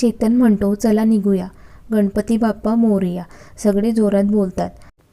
चेतन म्हणतो चला निघूया. गणपती बाप्पा मोरया. सगळे जोरात बोलतात.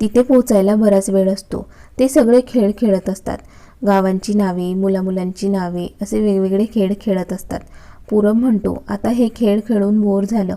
तिथे पोचायला बराच वेळ असतो. ते सगळे खेळ खेळत असतात. गावांची नावे मुलामुलांची नावे असे वेगवेगळे खेळ खेळत असतात. पूरब म्हणतो आता हे खेळ खेळून बोर झालं.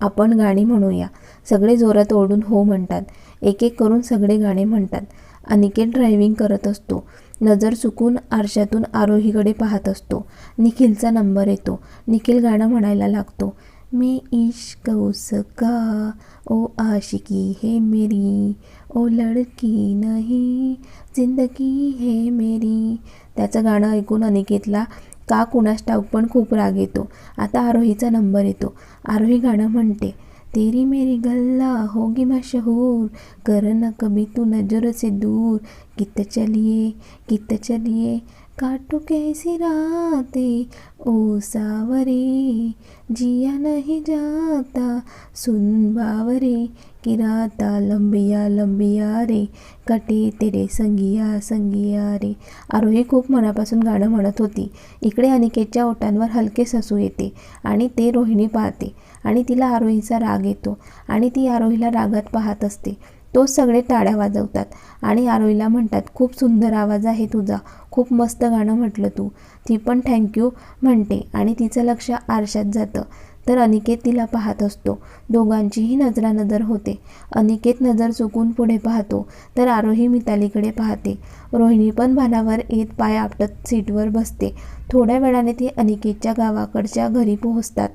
आपण गाणी म्हणूया. सगळे जोरात ओढून हो म्हणतात. एक एक करून सगळे गाणे म्हणतात. अनिकेत ड्रायव्हिंग करत असतो. नजर चुकून आरशातून आरोहीकडे पाहत असतो. निखिलचा नंबर येतो. निखिल गाणं म्हणायला लागतो. मी इश्क उसका ओ आशिकी है मेरी ओ लड़की नाही जिंदगी है मेरी. त्याचं गाणं ऐकून अनिकेतला का कुणास ठाऊक पण खूप राग येतो. आता आरोहीचा नंबर येतो. आरोही गाणं म्हणते तेरी मेरी गल्ला होगी मशहूर। करना कभी तू नजर से दूर। कित चलिए कित चलिए काटू कैसी रातें ओ सावरे जिया नहीं जाता सुन बावरे कि राता लंबिया लंबिया रे कटे तेरे संगिया संगिया रे। आरोही खूप मनापासून गाणं म्हणत होती. इकडे अनिकेतच्या ओटांवर हलके ससू येते आणि ते रोहिणी पाहते आणि तिला आरोहीचा राग येतो आणि ती आरोहीला रागात पाहत असते. तोच सगळे टाळ्या वाजवतात. आणि आरोहीला म्हणतात खूप सुंदर आवाज आहे तुझा. खूप मस्त गाणं म्हटलं तू. ती पण थँक्यू म्हणते आणि तिचं लक्ष आरशात जातं. तर अनिकेत तिला पाहत असतो. दोघांचीही नजरानजर होते. अनिकेत नजर चुकून पुढे पाहतो. तर आरोही मितालीकडे पाहते. रोहिणी पण भानावर येत पाय आपटत सीटवर बसते. थोड्या वेळाने ती अनिकेतच्या गावाकडच्या घरी पोहोचतात.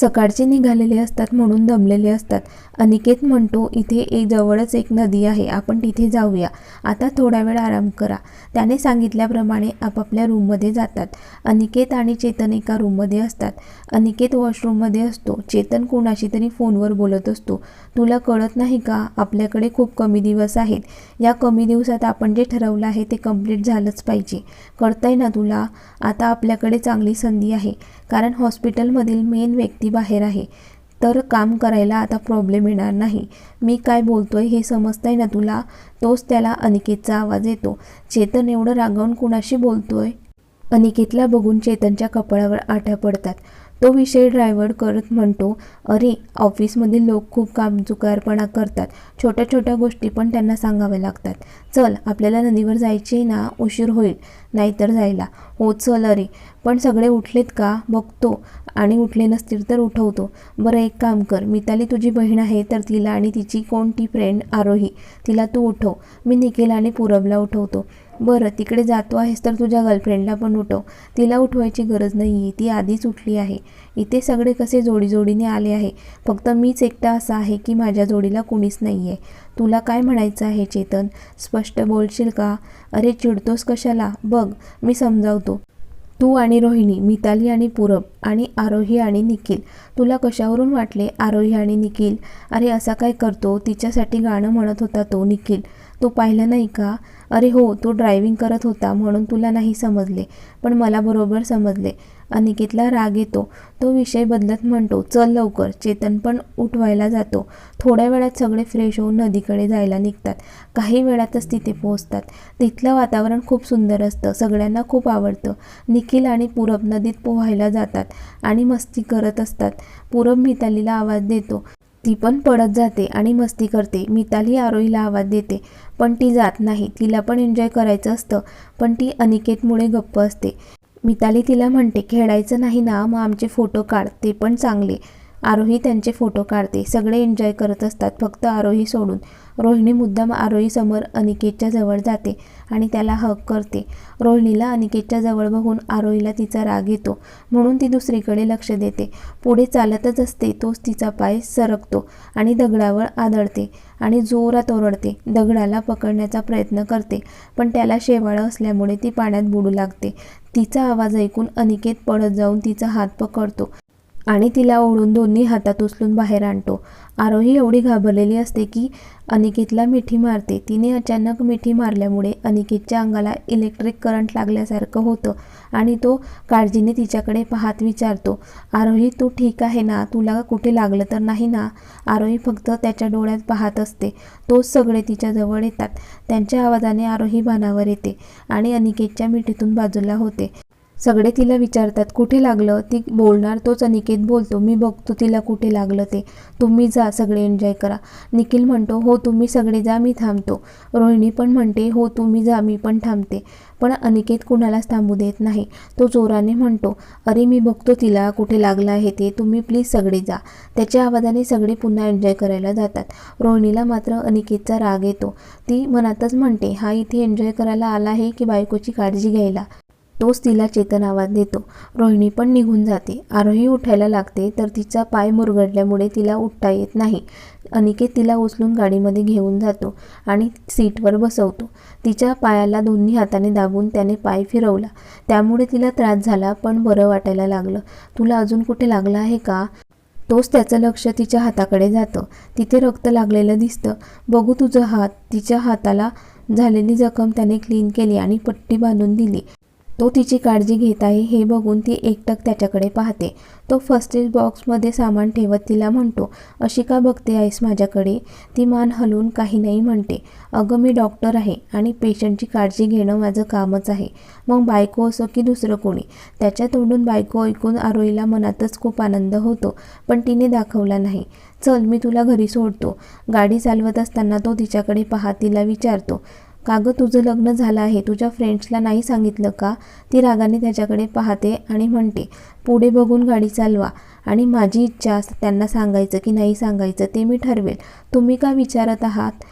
सकाळचे निघालेले असतात म्हणून दमलेले असतात. अनिकेत म्हणतो इथे एक जवळच एक नदी आहे आपण तिथे जाऊया. आता थोडा वेळ आराम करा. त्याने सांगितल्याप्रमाणे आपापल्या रूममध्ये जातात. अनिकेत आणि चेतन एका रूममध्ये असतात. अनिकेत वॉशरूममध्ये असतो. चेतन कोणाशी तरी फोनवर बोलत असतो. तुला कळत नाही का? आपल्याकडे खूप कमी दिवस आहेत. या कमी दिवसात आपण जे ठरवलं आहे ते कंप्लीट झालंच पाहिजे. कळतंय ना तुला? आता आपल्याकडे चांगली संधी आहे. कारण हॉस्पिटलमधील मेन व्यक्ती बाहेर आहे. तर काम करायला आता प्रॉब्लेम येणार नाही. मी काय बोलतोय हे समजतंय ना तुला? तोच त्याला अनिकेतचा आवाज येतो. चेतन एवढं रागावून कुणाशी बोलतोय? अनिकेतला बघून चेतनच्या कपाळावर आठ्या पडतात. तो विषय ड्रायव्हर करत म्हणतो अरे ऑफिसमधील लोक खूप कामचुकारपणा करतात. छोट्या छोट्या गोष्टी पण त्यांना सांगाव्या लागतात. चल आपल्याला नदीवर जायचे ना? उशीर होईल. नाहीतर जायला. हो चल अरे. पण सगळे उठलेत का? बघतो. आणि उठले नसतील तर उठवतो. बरं एक काम कर. मिताली तुझी बहीण आहे तर तिला आणि तिची कोणती फ्रेंड आरोही. तिला तू उठव. मी निखिल आणि पूरबला उठवतो. बरं तिकडे जातो आहेस तर तुझ्या गर्लफ्रेंडला पण उठव. तिला उठवायची गरज नाही आहे ती आधीच उठली आहे. इथे सगळे कसे जोडीजोडीने आले आहे? फक्त मीच एकटा असा आहे की माझ्या जोडीला कुणीच नाही आहे तुला काय म्हणायचं आहे चेतन? स्पष्ट बोलशील का? अरे चिडतोस कशाला? बघ मी समजावतो. तू आणि रोहिणी मिताली आणि पूरब आणि आरोही आणि निखिल. तुला कशावरून वाटले आरोही आणि निखिल? अरे असा काय करतो? तिच्यासाठी गाणं म्हणत होता तो निखिल. तू पाहिलं नाही का? अरे हो तो ड्रायव्हिंग करत होता म्हणून तुला नाही समजले. पण मला बरोबर समजले. अनिकेतला राग येतो. तो विषय बदलत म्हणतो चल लवकर. चेतन पण उठवायला जातो. थोड्या वेळात सगळे फ्रेश होऊन नदीकडे जायला निघतात. काही वेळातच तिथे पोहोचतात. तिथलं वातावरण खूप सुंदर असतं. सगळ्यांना खूप आवडतं. निखिल आणि पूरब नदीत पोहायला जातात आणि मस्ती करत असतात. पूरब मितालीला आवाज देतो ती पण पडत जाते आणि मस्ती करते. मिताली आरोहीला आवाज देते पण ती जात नाही. तिला पण एन्जॉय करायचं असतं पण ती अनिकेतमुळे गप्प असते. मिताली तिला म्हणते खेळायचं नाही ना मग आमचे फोटो काढ ते पण चांगले. आरोही त्यांचे फोटो काढते. सगळे एन्जॉय करत असतात फक्त आरोही सोडून. रोहिणी मुद्दाम आरोहीसमोर अनिकेतच्या जवळ जाते आणि त्याला हक करते. रोहिणीला अनिकेतच्या जवळ बघून आरोहीला तिचा राग येतो म्हणून ती दुसरीकडे लक्ष देते. पुढे चालतच असते तोच तिचा पाय सरकतो आणि दगडावर आदळते आणि जोरात ओरडते. दगडाला पकडण्याचा प्रयत्न करते पण त्याला शेवाळं असल्यामुळे ती पाण्यात बुडू लागते. तिचा आवाज ऐकून अनिकेत पडत जाऊन तिचा हात पकडतो. आणि तिला ओढून दोन्ही हातात उचलून बाहेर आणतो. आरोही एवढी घाबरलेली असते की अनिकेतला मिठी मारते. तिने अचानक मिठी मारल्यामुळे अनिकेतच्या अंगाला इलेक्ट्रिक करंट लागल्यासारखं होतं आणि तो काळजीने तिच्याकडे पाहत विचारतो आरोही तू ठीक आहे ना? तुला कुठे लागलं तर नाही ना? आरोही फक्त त्याच्या डोळ्यात पाहत असते. तोच सगळे तिच्याजवळ येतात. त्यांच्या आवाजाने आरोही भानावर येते आणि अनिकेतच्या मिठीतून बाजूला होते. सगळे तिला विचारतात कुठे लागलं? ती बोलणार तोच अनिकेत बोलतो मी बघतो तिला कुठे लागलं ते. तुम्ही जा सगळे एन्जॉय करा. निखिल म्हणतो हो तुम्ही सगळे जा मी थांबतो. रोहिणी पण म्हणते हो तुम्ही जा मी पण थांबते. पण अनिकेत कुणालाच थांबू देत नाही. तो जोराने म्हणतो अरे मी बघतो तिला कुठे लागलं आहे ते तुम्ही प्लीज सगळे जा. त्याच्या आवाजाने सगळे पुन्हा एन्जॉय करायला जातात. रोहिणीला मात्र अनिकेतचा राग येतो. ती मनातच म्हणते हा इथे एन्जॉय करायला आला आहे की बायकोची काळजी घ्यायला? तोच तिला चेतन आवाज देतो. रोहिणी पण निघून जाते. आरोही उठायला लागते तर तिचा पाय मुरगडल्यामुळे तिला उठता येत नाही. अनिकेत तिला उचलून गाडीमध्ये घेऊन जातो आणि सीटवर बसवतो. तिच्या पायाला दोन्ही हाताने दाबून त्याने पाय फिरवला. त्यामुळे तिला त्रास झाला पण बरं वाटायला लागलं. तुला अजून कुठे लागलं आहे का? तोच त्याचं लक्ष तिच्या हाताकडे जातं. तिथे रक्त लागलेलं दिसतं. बघू तुझं हात. तिच्या हाताला झालेली जखम त्याने क्लीन केली आणि पट्टी बांधून दिली. तो तिची काळजी घेत आहे हे बघून ती एकटक त्याच्याकडे पाहते. तो फर्स्ट एड बॉक्समध्ये सामान ठेवत तिला म्हणतो अशी का बघते आहेस माझ्याकडे ती मान हलवून काही नाही म्हणते. अगं मी डॉक्टर आहे आणि पेशंटची काळजी घेणं माझं कामच आहे. मग बायको असो की दुसरं कोणी? त्याच्या तोंडून बायको ऐकून आरोईला मनातच खूप आनंद होतो पण तिने दाखवला नाही. चल मी तुला घरी सोडतो. गाडी चालवत असताना तो तिच्याकडे पाहा तिला विचारतो का गं तुझं लग्न झालं आहे? तुझ्या फ्रेंड्सला नाही सांगितलं का? ती रागाने त्याच्याकडे पाहते आणि म्हणते पुढे बघून गाडी चालवा. आणि माझी इच्छा त्यांना सांगायचं की नाही सांगायचं ते मी ठरवेल. तुम्ही का विचारत आहात?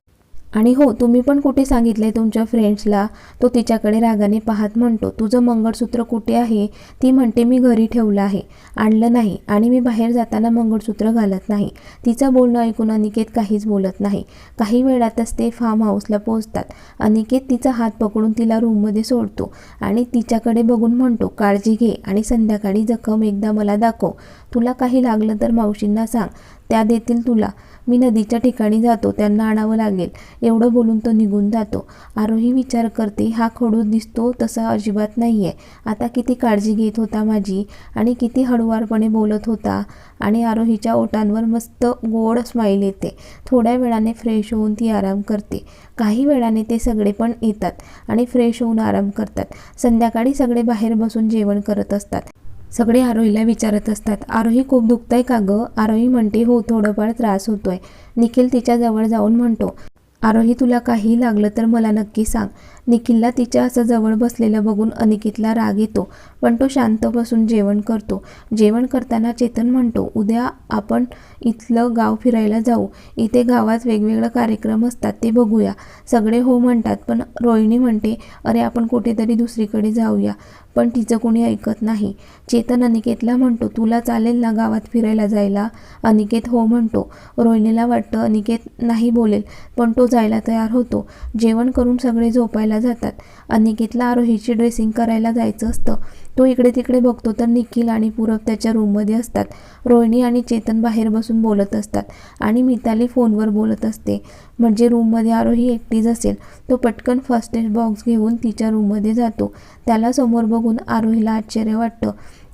आणि हो तुम्ही पण कुठे सांगितले तुमच्या फ्रेंड्सला तो तिच्याकडे रागाने पाहत म्हणतो तुझं मंगळसूत्र कुठे आहे? ती म्हणते मी घरी ठेवलं आहे. आणलं नाही आणि मी बाहेर जाताना मंगळसूत्र घालत नाही. तिचं बोलणं ऐकून अनिकेत काहीच बोलत नाही. काही वेळातच ते फार्म हाऊसला पोहोचतात. अनिकेत तिचा हात पकडून तिला रूममध्ये सोडतो आणि तिच्याकडे बघून म्हणतो काळजी घे आणि संध्याकाळी जखम एकदा मला दाखव. तुला काही लागलं तर मावशींना सांग. त्या देतील तुला. मी नदीच्या ठिकाणी जातो त्यांना आणावं लागेल. एवढं बोलून तो निघून जातो. आरोही विचार करते हा खडूस दिसतो तसा अजिबात नाही आहे आता किती काळजी घेत होता माझी आणि किती हळुवारपणे बोलत होता. आणि आरोहीच्या ओटांवर मस्त गोड स्माईल येते. थोड्या वेळाने फ्रेश होऊन ती आराम करते. काही वेळाने ते सगळे पण येतात आणि फ्रेश होऊन आराम करतात. संध्याकाळी सगळे बाहेर बसून जेवण करत असतात. सगळे आरोहीला विचारत असतात आरोही खूप दुखतंय का गं? आरोही म्हणते हो थोडंफार त्रास होतोय. निखिल तिच्याजवळ जाऊन म्हणतो आरोही तुला काही लागलं तर मला नक्की सांग. निखिलला तिच्या असं जवळ बसलेलं बघून अनिकेतला राग येतो. पण तो शांत बसून जेवण करतो. जेवण करताना चेतन म्हणतो उद्या आपण इथलं गाव फिरायला जाऊ. इथे गावात वेगवेगळे कार्यक्रम असतात ते बघूया. सगळे हो म्हणतात पण रोहिणी म्हणते अरे आपण कुठेतरी दुसरीकडे जाऊया. पण तिचं कोणी ऐकत नाही. चेतन अनिकेतला म्हणतो तुला चालेल ना गावात फिरायला जायला? अनिकेत हो म्हणतो. रोहिणीला वाटतं अनिकेत नाही बोलेल पण तो जायला तयार होतो. जेवण करून सगळे झोपायला जातात. अनिकेतला आरोहीची ड्रेसिंग करायला जायचं असतं. तो इकडे तिकडे बघतो तर निखिल आणि पूरब त्याच्या रूममध्ये असतात. रोहिणी आणि चेतन बाहेर बसून बोलत असतात आणि मिताली फोनवर बोलत असते. म्हणजे रूममध्ये आरोही एकटीच असेल तो पटकन फर्स्ट एड बॉक्स घेऊन तिच्या रूममध्ये जातो. त्याला समोर बघून आरोहीला आश्चर्य वाटतं.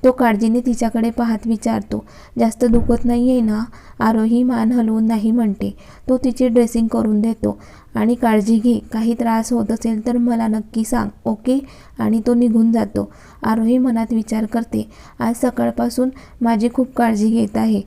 तो काळजीने तिच्याकडे पाहत विचारतो जास्त दुखत नाही आहे ना? आरोही मान हलवून नाही म्हणते. तो तिची ड्रेसिंग करून देतो. आणि काळजी घे काही त्रास होत असेल तर मला नक्की सांग ओके? आणि तो निघून जातो. आरोही मनात विचार करते आज सकाळपासून माझी खूप काळजी घेत आहे.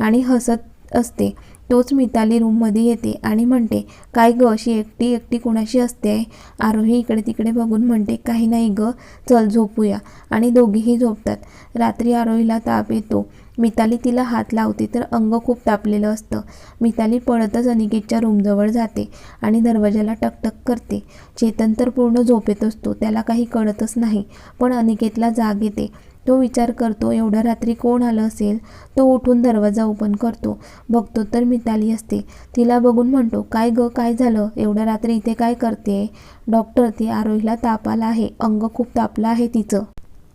आणि हसत असते. तोच मिताली रूममध्ये येते आणि म्हणते काय गं अशी एकटी एकटी कुणाशी असते आरोही इकडे तिकडे बघून म्हणते काही नाही गं चल झोपूया. आणि दोघीही झोपतात. रात्री आरोहीला ताप येतो. मिताली तिला हात लावते तर अंग खूप तापलेलं असतं. मिताली पळतच अनिकेतच्या रूमजवळ जाते आणि दरवाजाला टकटक करते. चेतन तर पूर्ण झोपेत असतो त्याला काही कळतच नाही पण अनिकेतला जाग येते. तो विचार करतो एवढ्या रात्री कोण आलं असेल? तो उठून दरवाजा ओपन करतो. बघतो तर मिताली असते. तिला बघून म्हणतो काय गं काय झालं? एवढ्या रात्री इथे काय करते डॉक्टर ती आरोहीला ताप आला आहे. अंग खूप तापलं आहे तिचं.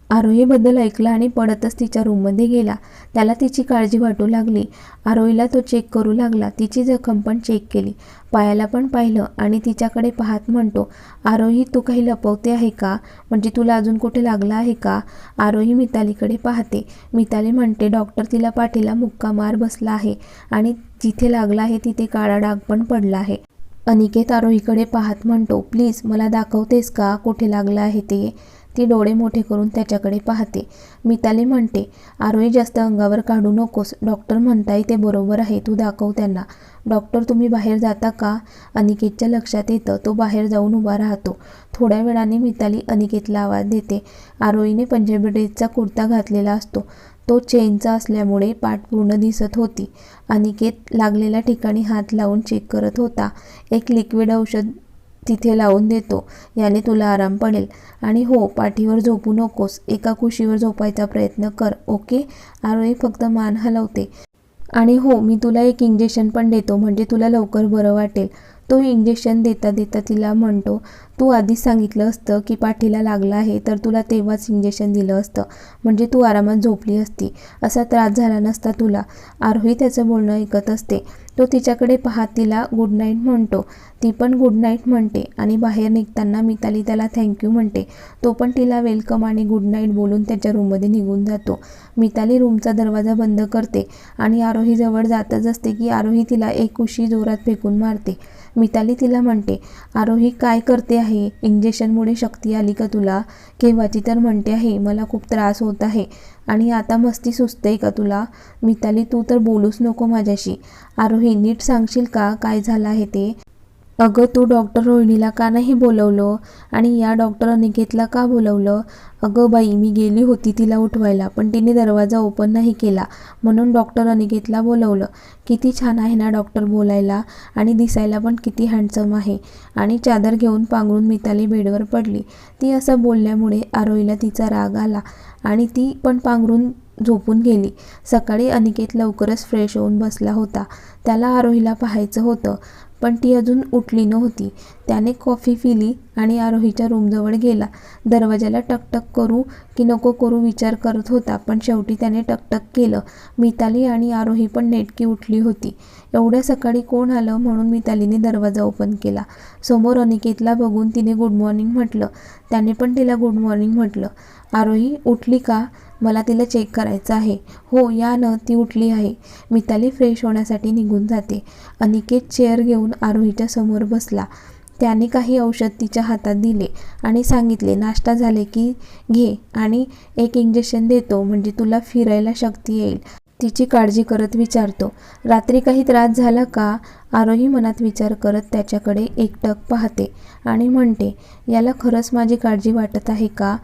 आरोहीबद्दल ऐकलं आणि पडतच तिच्या रूममध्ये गेला. त्याला तिची काळजी वाटू लागली. आरोहीला तो चेक करू लागला. तिची जखम पण चेक केली. पायाला पण पाहिलं आणि तिच्याकडे पाहत म्हणतो आरोही तू काही लपवते आहे का? म्हणजे तुला अजून कुठे लागला आहे का? आरोही मितालीकडे पाहते. मिताली म्हणते डॉक्टर तिला पाठीला मुक्का मार बसला आहे आणि जिथे लागला आहे तिथे काळा डाग पण पडला आहे. अनिकेत आरोहीकडे पाहत म्हणतो प्लीज मला दाखवतेस का कुठे लागलं आहे ते? ती डोळे मोठे करून त्याच्याकडे पाहते. मिताली म्हणते आरोही जास्त अंगावर काढू नकोस. डॉक्टर म्हणताय ते बरोबर आहे. तू दाखव त्यांना. डॉक्टर तुम्ही बाहेर जाता का? अनिकेतच्या लक्षात येतं तो बाहेर जाऊन उभा राहतो. थोड्या वेळाने मिताली अनिकेतला आवाज देते. आरोहीने पंजाबी ड्रेसचा कुर्ता घातलेला असतो. तो चेनचा असल्यामुळे पाठ पूर्ण दिसत होती. अनिकेत लागलेल्या ठिकाणी हात लावून चेक करत होता. एक लिक्विड औषध तिथे लावून देतो. याने तुला आराम पडेल. आणि हो पाठीवर झोपू नकोस. एका कुशीवर झोपायचा प्रयत्न कर ओके? आरोही फक्त मान हलवते. आणि हो मी तुला एक इंजेक्शन पण देतो. म्हणजे तुला लवकर बरं वाटेल. तो इंजेक्शन देता देता तिला म्हणतो तू आधीच सांगितलं असतं की पाठीला लागला आहे तर तुला तेव्हाच इंजेक्शन दिलं असतं. म्हणजे तू आरामात झोपली असती. असा त्रास झाला नसता तुला. आरोही त्याचं बोलणं ऐकत असते. तो तिच्याकडे पाहत तिला गुड नाईट म्हणतो. ती पण गुड नाईट म्हणते आणि बाहेर निघताना मिताली त्याला थँक्यू म्हणते. तो पण तिला वेलकम आणि गुड नाईट बोलून त्याच्या रूममध्ये निघून जातो. मिताली रूमचा दरवाजा बंद करते आणि आरोही जवळ जातच असते की आरोही तिला एक उशी जोरात फेकून मारते. मिताली तिला म्हणते आरोही काय करते आहे? इंजेक्शनमुळे शक्ती आली का तुला? केव्हाची तर म्हणते आहे मला खूप त्रास होत आहे आणि आता मस्ती सुचते का तुला? मिताली तू तर बोलूच नको माझ्याशी. आरोही नीट सांगशील का? काय झालं आहे ते? अगं तू डॉक्टर रोहिणीला का नाही बोलवलं? आणि या डॉक्टर अनिकेतला का बोलवलं? अगं बाई मी गेली होती तिला उठवायला पण तिने दरवाजा ओपन नाही केला. म्हणून डॉक्टर अनिकेतला बोलवलं. किती छान आहे ना डॉक्टर बोलायला. आणि दिसायला पण किती हँडसम आहे. आणि चादर घेऊन पांघरून मिताली बेडवर पडली. ती असं बोलल्यामुळे आरोहीला तिचा राग आला. आणि ती पण पांघरून झोपून गेली. सकाळी अनिकेत लवकरच फ्रेश होऊन बसला होता. त्याला आरोहीला पाहायचं होतं. पण ती अजून उठली नव्हती. त्याने कॉफी पिली आणि आरोहीच्या रूमजवळ गेला. दरवाजाला टकटक करू की नको करू विचार करत होता पण शेवटी त्याने टकटक केलं. मिताली आणि आरोही पण नेटकी उठली होती. एवढ्या सकाळी कोण आलं म्हणून मितालीने दरवाजा ओपन केला. समोर अनिकेतला बघून तिने गुड मॉर्निंग म्हटलं. त्याने पण तिला गुड मॉर्निंग म्हटलं. आरोही उठली का? मला तिला चेक करायचं आहे. हो या न ती उठली आहे. मिताली फ्रेश होण्यासाठी निघून जाते. अनिकेत चेअर घेऊन आरोहीच्या समोर बसला. त्याने काही औषध तिच्या हातात दिले आणि सांगितले नाश्ता झाले की घे आणि एक इंजेक्शन देतो म्हणजे तुला फिरायला शक्ती येईल. तिची काळजी करत विचारतो रात्री काही त्रास झाला का? आरोही मनात विचार करत त्याच्याकडे एकटक पाहते आणि म्हणते याला खरंच माझी काळजी वाटत आहे का?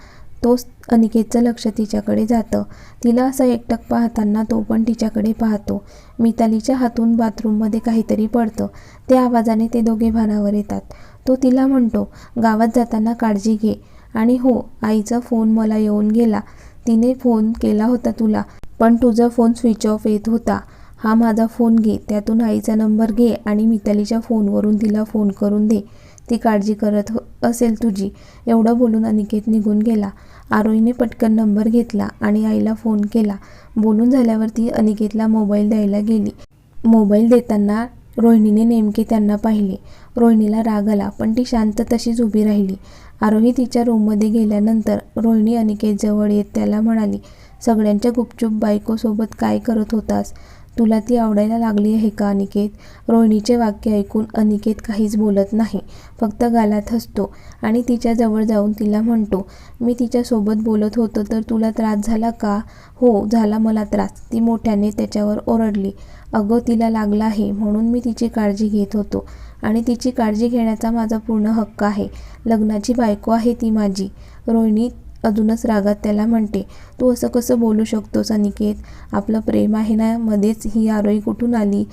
तोच अनिकेतचं लक्ष तिच्याकडे जातं. तिला असं एकटक पाहताना तो पण तिच्याकडे पाहतो. मितालीच्या हातून बाथरूममध्ये काहीतरी पडतं. त्या आवाजाने ते दोघे भानावर येतात. तो तिला म्हणतो गावात जाताना काळजी घे. आणि हो आईचा फोन मला येऊन गेला. तिने फोन केला होता तुला पण तुझा फोन स्विच ऑफ येत होता. हा माझा फोन घे त्यातून आईचा नंबर घे आणि मितालीच्या फोनवरून तिला फोन करून दे. ती काळजी करत हो असेल तुझी. एवढं बोलून अनिकेत निघून गेला. आरोहीने पटकन नंबर घेतला आणि आईला फोन केला. बोलून झाल्यावर ती अनिकेतला मोबाईल द्यायला गेली. मोबाईल देताना रोहिणीने नेमके त्यांना पाहिले. रोहिणीला राग आला पण ती शांत तशीच उभी राहिली. आरोही तिच्या रूममध्ये गेल्यानंतर रोहिणी अनिकेत जवळ येत त्याला म्हणाली सगळ्यांच्या गुपचूप बायकोसोबत काय करत होतास? तुला ती आवडायला लागली आहे का अनिकेत? रोहिणीचे वाक्य ऐकून अनिकेत काहीच बोलत नाही. फक्त गालात हसतो आणि तिच्या जवळ जाऊन तिला म्हणतो मी तिच्यासोबत बोलत होतो तर तुला त्रास झाला का? हो झाला मला त्रास. ती मोठ्याने त्याच्यावर ओरडली. अगं तिला लागला आहे म्हणून मी तिची काळजी घेत होतो आणि तिची काळजी घेण्याचा माझा पूर्ण हक्क आहे. लग्नाची बायको आहे ती माझी. रोहिणी अजूनच रागात त्याला म्हणते तू असं कसं बोलू शकतोस अनिकेत? आपलं प्रेम आहे ना मध्येच ही आरोही कुठून आली?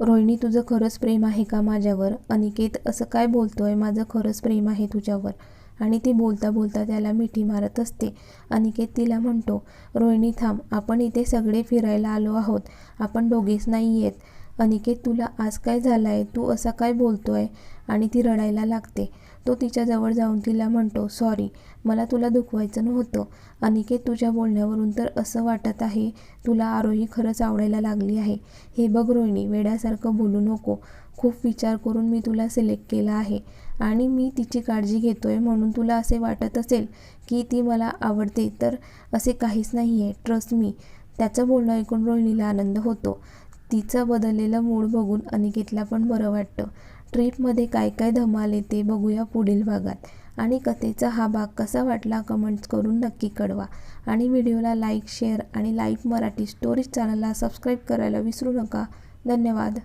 रोहिणी तुझं खरंच प्रेम आहे का माझ्यावर? अनिकेत असं काय बोलतोय? माझं खरंच प्रेम आहे तुझ्यावर. आणि ती बोलता बोलता त्याला मिठी मारत असते. अनिकेत तिला म्हणतो रोहिणी थांब आपण इथे सगळे फिरायला आलो आहोत. आपण दोघेच नाही येत. अनिकेत तुला आज काय झालं आहे तू असा काय बोलतोय? आणि ती रडायला लागते. तो तिच्याजवळ जाऊन तिला म्हणतो सॉरी मला तुला दुखवायचं नव्हतं. अनिकेत तुझ्या बोलण्यावरून तर असं वाटत आहे तुला आरोही खरंच आवडायला लागली आहे. हे बघ रोहिणी वेड्यासारखं बोलू नको. खूप विचार करून मी तुला सिलेक्ट केलं आहे आणि मी तिची काळजी घेतो आहे म्हणून तुला असे वाटत असेल की ती मला आवडते तर असे काहीच नाही आहे ट्रस्ट मी. त्याचं बोलणं ऐकून रोहिणीला आनंद होतो. तिचं बदललेलं मूड बघून अनिकेतला पण बरं वाटतं. ट्रीपमध्ये काय काय धमाल येते बघूया पुढील भागात. आणि कथेचा हा भाग कसा वाटला कमेंट्स करून नक्की कळवा. आणि व्हिडिओला लाईक शेअर आणि लाईव्ह मराठी स्टोरीज चॅनलला सबस्क्राईब करायला विसरू नका. धन्यवाद.